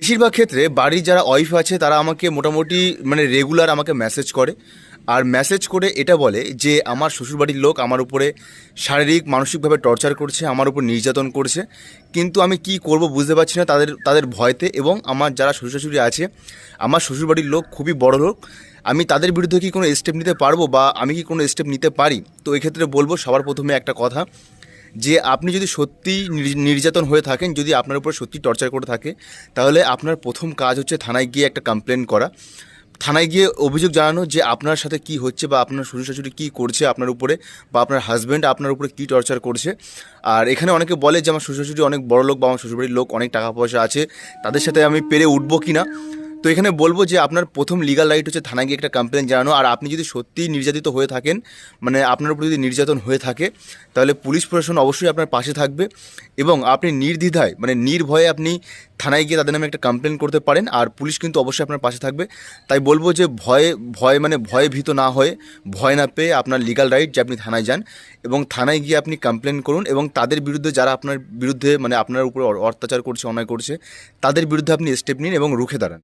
বেশিরভাগ ক্ষেত্রে বাড়ির যারা ওয়াইফ আছে, তারা আমাকে মোটামুটি মানে রেগুলার আমাকে মেসেজ করে। আর মেসেজ করে এটা বলে যে, আমার শ্বশুরবাড়ির লোক আমার উপরে শারীরিক, মানসিকভাবে টর্চার করছে, আমার উপর নির্যাতন করছে। কিন্তু আমি কি করব বুঝতে পারছি না তাদের তাদের ভয়তে এবং আমার যারা শ্বশুর শাশুড়ি আছে, আমার শ্বশুরবাড়ির লোক খুবই বড় লোক। আমি তাদের বিরুদ্ধে কি কোনো স্টেপ নিতে পারব বা আমি কি কোনো স্টেপ নিতে পারি? তো এক্ষেত্রে বলব সবার প্রথমে একটা কথা যে আপনি যদি সত্যি নির- নির্যাতন হয়ে থাকেন, যদি আপনার উপর সত্যি টর্চার করে থাকে, তাহলে আপনার প্রথম কাজ হচ্ছে থানায় গিয়ে একটা কমপ্লেন করা। থানায় গিয়ে অভিযোগ জানানো যে আপনার সাথে কি হচ্ছে বা আপনার শ্বশুর শাশুড়ি কী করছে আপনার উপরে বা আপনার হাজব্যান্ড আপনার উপরে কী টর্চার করছে। আর এখানে অনেকে বলে যে আমার শ্বশুর শাশুড়ি অনেক বড় লোক বা আমার শ্বশুরবাড়ির লোক অনেক টাকা পয়সা আছে, তাদের সাথে আমি পেরে উঠবো কি না তো এখানে বলব যে আপনার প্রথম লিগাল রাইট হচ্ছে থানায় গিয়ে একটা কমপ্লেন জানানো। আর আপনি যদি সত্যিই নির্যাতিত হয়ে থাকেন মানে আপনার উপর যদি নির্যাতন হয়ে থাকে, তাহলে পুলিশ প্রশাসন অবশ্যই আপনার পাশে থাকবে এবং আপনি নির্দ্বিধায় মানে নির্ভয়ে আপনি থানায় গিয়ে তাদের নামে একটা কমপ্লেন করতে পারেন আর পুলিশ কিন্তু অবশ্যই আপনার পাশে থাকবে। তাই বলব যে ভয়ে, ভয় মানে ভয়ে ভীত না হয়ে, ভয় না পেয়ে আপনার লিগাল রাইট যে আপনি থানায় যান এবং থানায় গিয়ে আপনি কমপ্লেন করুন এবং তাদের বিরুদ্ধে যারা আপনার বিরুদ্ধে মানে আপনার উপর অত্যাচার করছে, অন্যায় করছে, তাদের বিরুদ্ধে আপনি স্টেপ নিন এবং রুখে দাঁড়ান।